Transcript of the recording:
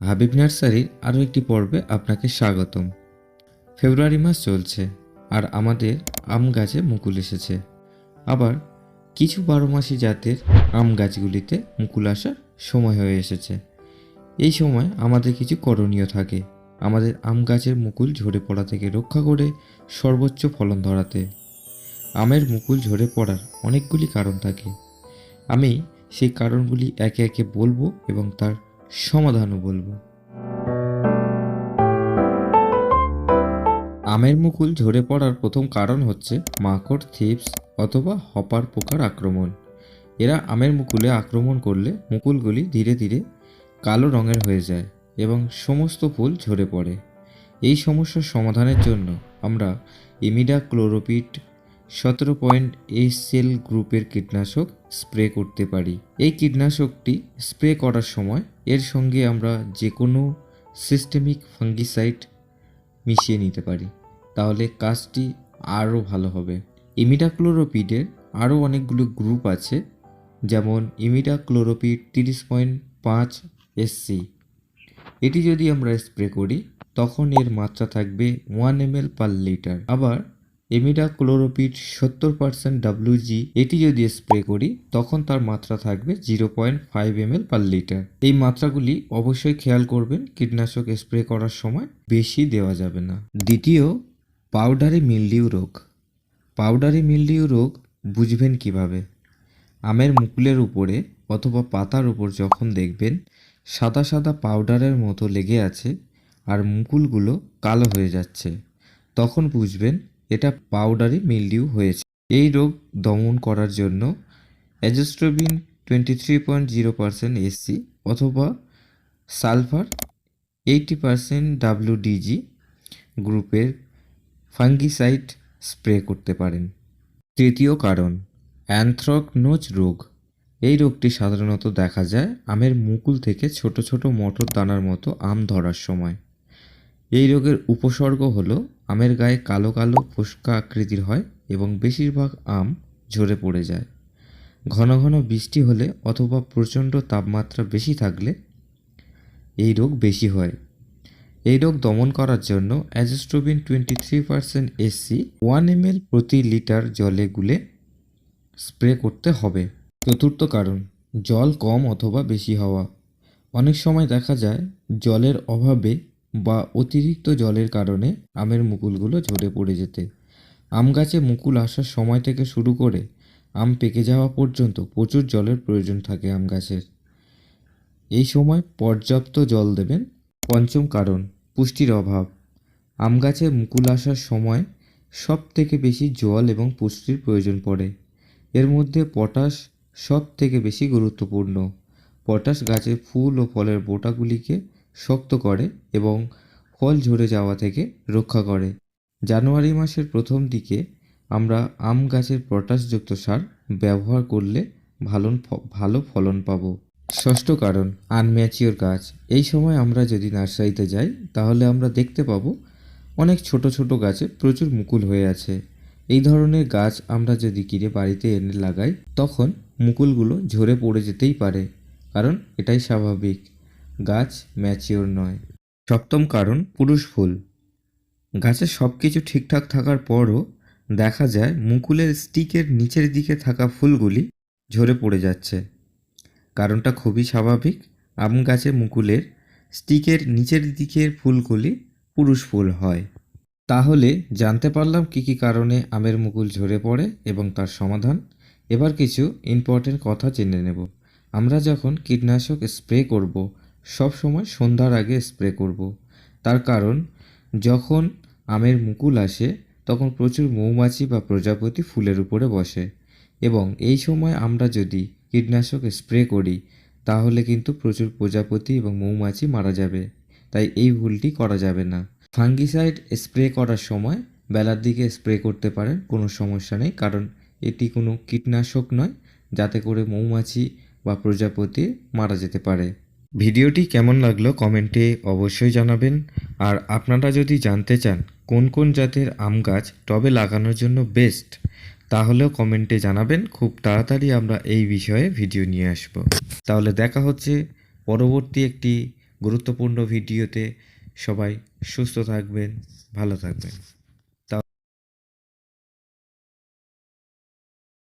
হাবিব নার্সারির আরও একটি পর্বে আপনাকে স্বাগতম। ফেব্রুয়ারি মাস চলছে আর আমাদের আম গাছে মুকুল এসেছে। আবার কিছু বারো মাসি জাতের আম গাছগুলিতে মুকুল আসার সময় হয়ে এসেছে। এই সময় আমাদের কিছু করণীয় থাকে। আমাদের আম গাছের মুকুল ঝরে পড়া থেকে রক্ষা করে সর্বোচ্চ ফলন ধরাতে। আমের মুকুল ঝরে পড়ার অনেকগুলি কারণ থাকে। আমি সেই কারণগুলি একে একে বলব এবং তার সমাধানও বলব। আমের মুকুল ঝরে পড়ার প্রথম কারণ হচ্ছে মাকড়, থিপস অথবা হপার পোকার আক্রমণ। এরা আমের মুকুলে আক্রমণ করলে মুকুলগুলি ধীরে ধীরে কালো রঙের হয়ে যায় এবং সমস্ত ফুল ঝরে পড়ে। এই সমস্যার সমাধানের জন্য আমরা ইমিডা ক্লোরোপিট সতেরো পয়েন্ট সেল গ্রুপের কীটনাশক স্প্রে করতে পারি। এই কীটনাশকটি স্প্রে করার সময় এর সঙ্গে আমরা যে কোনো সিস্টেমিক ফাঙ্গিসাইড মিশিয়ে নিতে পারি। তাহলে কাজটি আরও ভালো হবে। ইমিডাক্লোরোপিডের আরও অনেকগুলো গ্রুপ আছে, যেমন ইমিডাক্লোরোপিড তিরিশ পয়েন্ট পাঁচ এসসি এটি যদি আমরা স্প্রে করি, তখন এর মাত্রা থাকবে ওয়ান এম পার লিটার আবার এমিডা ক্লোরোপিড সত্তর পার্সেন্ট ডাব্লিউজি এটি যদি স্প্রে করি, তখন তার মাত্রা থাকবে zero point five M per litre এই মাত্রাগুলি অবশ্যই খেয়াল করবেন, কীটনাশক স্প্রে করার সময় বেশি দেওয়া যাবে না। দ্বিতীয় পাউডারি মিলডিউ রোগ। পাউডারি মিলডিউ রোগ বুঝবেন কীভাবে? আমের মুকুলের উপরে অথবা পাতার উপর যখন দেখবেন, সাদা সাদা পাউডারের মতো লেগে আছে আর মুকুলগুলো কালো হয়ে যাচ্ছে, তখন বুঝবেন এটা পাউডারি মিলডিউ হয়েছে। এই রোগ দমন করার জন্য azoxystrobin twenty three point zero percent SC অথবা সালফার এইটি পার্সেন্ট ডাব্লিউডিজি গ্রুপের ফাঙ্গিসাইড স্প্রে করতে পারেন। তৃতীয় কারণ অ্যানথ্রকনোজ রোগ। এই রোগটি সাধারণত দেখা যায় আমের মুকুল থেকে ছোট ছোট মটর দানার মতো আম ধরার সময়। এই রোগের উপসর্গ হলো আমের গায়ে কালো কালো ফোসকা আকৃতির হয় এবং বেশিরভাগ আম ঝরে পড়ে যায়। ঘন ঘন বৃষ্টি হলে অথবা প্রচণ্ড তাপমাত্রা বেশি থাকলে এই রোগ বেশি হয়। এই রোগ দমন করার জন্য azoxystrobin twenty three percent SC one M প্রতি লিটার জলে গুলে স্প্রে করতে হবে। চতুর্থ কারণ, জল কম অথবা বেশি হওয়া। অনেক সময় দেখা যায় জলের অভাবে বা অতিরিক্ত জলের কারণে আমের মুকুলগুলো ঝরে পড়ে যেতে। আম গাছে মুকুল আসার সময় থেকে শুরু করে আম পেকে যাওয়া পর্যন্ত প্রচুর জলের প্রয়োজন থাকে আম গাছের। এই সময় পর্যাপ্ত জল দেবেন পঞ্চম কারণ, পুষ্টির অভাব। আম গাছে মুকুল আসার সময় সব থেকে বেশি জল এবং পুষ্টির প্রয়োজন পড়ে। এর মধ্যে পটাশ সব থেকে বেশি গুরুত্বপূর্ণ। পটাশ গাছের ফুল ও ফলের বোটাগুলিকে শক্ত করে এবং ফল ঝরে যাওয়া থেকে রক্ষা করে। জানুয়ারি মাসের প্রথম দিকে আমরা আম গাছের পটাশযুক্ত সার ব্যবহার করলে ভালো ভালো ফলন পাবো। ষষ্ঠ কারণ আনম্যাচিওর গাছ। এই সময় আমরা যদি নার্সারিতে যাই, তাহলে আমরা দেখতে পাবো অনেক ছোট ছোট গাছে প্রচুর মুকুল হয়ে আছে। এই ধরনের গাছ আমরা যদি কিনে বাড়িতে এনে লাগাই, তখন মুকুলগুলো ঝরে পড়ে যেতেই পারে, কারণ এটাই স্বাভাবিক। গাছ ম্যাচিওর নয়। সপ্তম কারণ, পুরুষ ফুল। গাছের সব কিছু ঠিকঠাক থাকার পরও দেখা যায় মুকুলের স্টিকের নিচের দিকে থাকা ফুলগুলি ঝরে পড়ে যাচ্ছে। কারণটা খুবই স্বাভাবিক, আম গাছে মুকুলের স্টিকের নিচের দিকের ফুলগুলি পুরুষ ফুল হয়। তাহলে জানতে পারলাম কী কী কারণে আমের মুকুল ঝরে পড়ে এবং তার সমাধান। এবার কিছু ইম্পর্টেন্ট কথা জেনে নেব। আমরা যখন কীটনাশক স্প্রে করব সব সময় সন্ধ্যার আগে স্প্রে করব। তার কারণ, যখন আমের মুকুল আসে, তখন প্রচুর মৌমাছি বা প্রজাপতি ফুলের উপরে বসে। এবং এই সময় আমরা যদি কীটনাশক স্প্রে করি, তাহলে কিন্তু প্রচুর প্রজাপতি এবং মৌমাছি মারা যাবে। তাই এই ভুলটি করা যাবে না। ফাঙ্গিসাইড স্প্রে করার সময় বেলার দিকে স্প্রে করতে পারেন, কোনো সমস্যা নেই। কারণ এটি কোনো কীটনাশক নয়, যাতে করে মৌমাছি বা প্রজাপতি মারা যেতে পারে। ভিডিওটি কেমন লাগল কমেন্টে অবশ্যই জানাবেন। আর আপনারা যদি জানতে চান কোন কোন জাতের আম গাছ টবে লাগানোর জন্য বেস্ট, তাহলেও কমেন্টে জানাবেন। খুব তাড়াতাড়ি আমরা এই বিষয়ে ভিডিও নিয়ে আসব। তাহলে দেখা হচ্ছে পরবর্তী একটি গুরুত্বপূর্ণ ভিডিওতে। সবাই সুস্থ থাকবেন, ভালো থাকবেন।